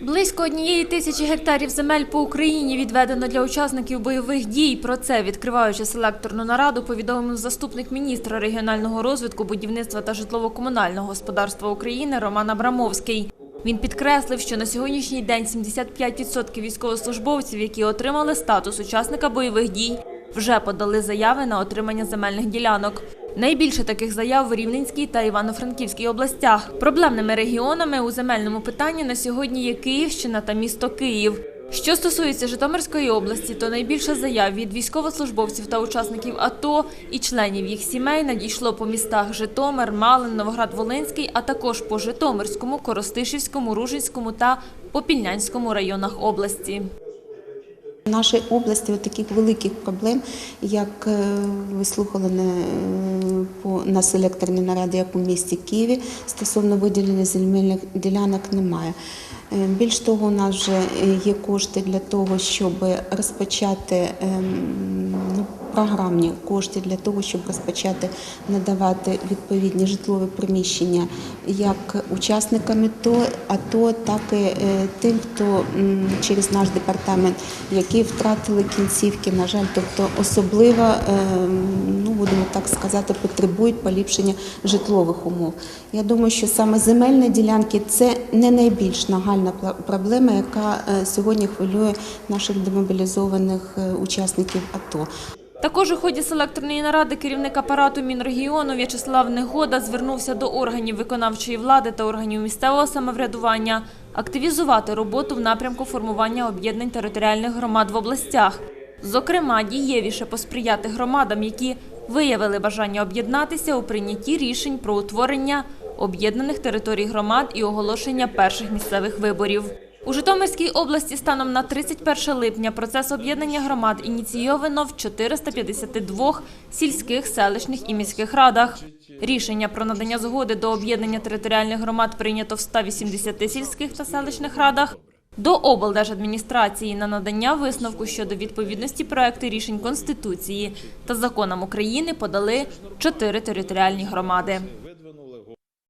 Близько однієї тисячі гектарів земель по Україні відведено для учасників бойових дій. Про це, відкриваючи селекторну нараду, повідомив заступник міністра регіонального розвитку, будівництва та житлово-комунального господарства України Роман Абрамовський. Він підкреслив, що на сьогоднішній день 75% військовослужбовців, які отримали статус учасника бойових дій, вже подали заяви на отримання земельних ділянок. Найбільше таких заяв в Рівненській та Івано-Франківській областях. Проблемними регіонами у земельному питанні на сьогодні є Київщина та місто Київ. Що стосується Житомирської області, то найбільше заяв від військовослужбовців та учасників АТО і членів їх сімей надійшло по містах Житомир, Малин, Новоград-Волинський, а також по Житомирському, Коростишівському, Ружинському та Попільнянському районах області. В нашій області таких великих проблем, як е, ви слухали на, е, по, на селекторній нараді, як у місті Києві, стосовно виділення земельних ділянок немає. Е, Більш того, у нас вже є кошти для того, щоб розпочати ем, програмні кошти для того, щоб розпочати надавати відповідні житлові приміщення як учасникам АТО, АТО так і е, тим, хто через наш департамент, які втратили кінцівки, на жаль, тобто особливо, е, ну будемо так сказати, потребують поліпшення житлових умов. Я думаю, що саме земельні ділянки це не найбільш нагальна проблема, яка е, сьогодні хвилює наших демобілізованих учасників АТО. Також у ході селекторної наради керівник апарату Мінрегіону В'ячеслав Негода звернувся до органів виконавчої влади та органів місцевого самоврядування активізувати роботу в напрямку формування об'єднань територіальних громад в областях. Зокрема, дієвіше посприяти громадам, які виявили бажання об'єднатися у прийнятті рішень про утворення об'єднаних територій громад і оголошення перших місцевих виборів. У Житомирській області станом на 31 липня процес об'єднання громад ініційовано в 452 сільських, селищних і міських радах. Рішення про надання згоди до об'єднання територіальних громад прийнято в 180 сільських та селищних радах. До облдержадміністрації на надання висновку щодо відповідності проекту рішень Конституції та законам України подали чотири територіальні громади.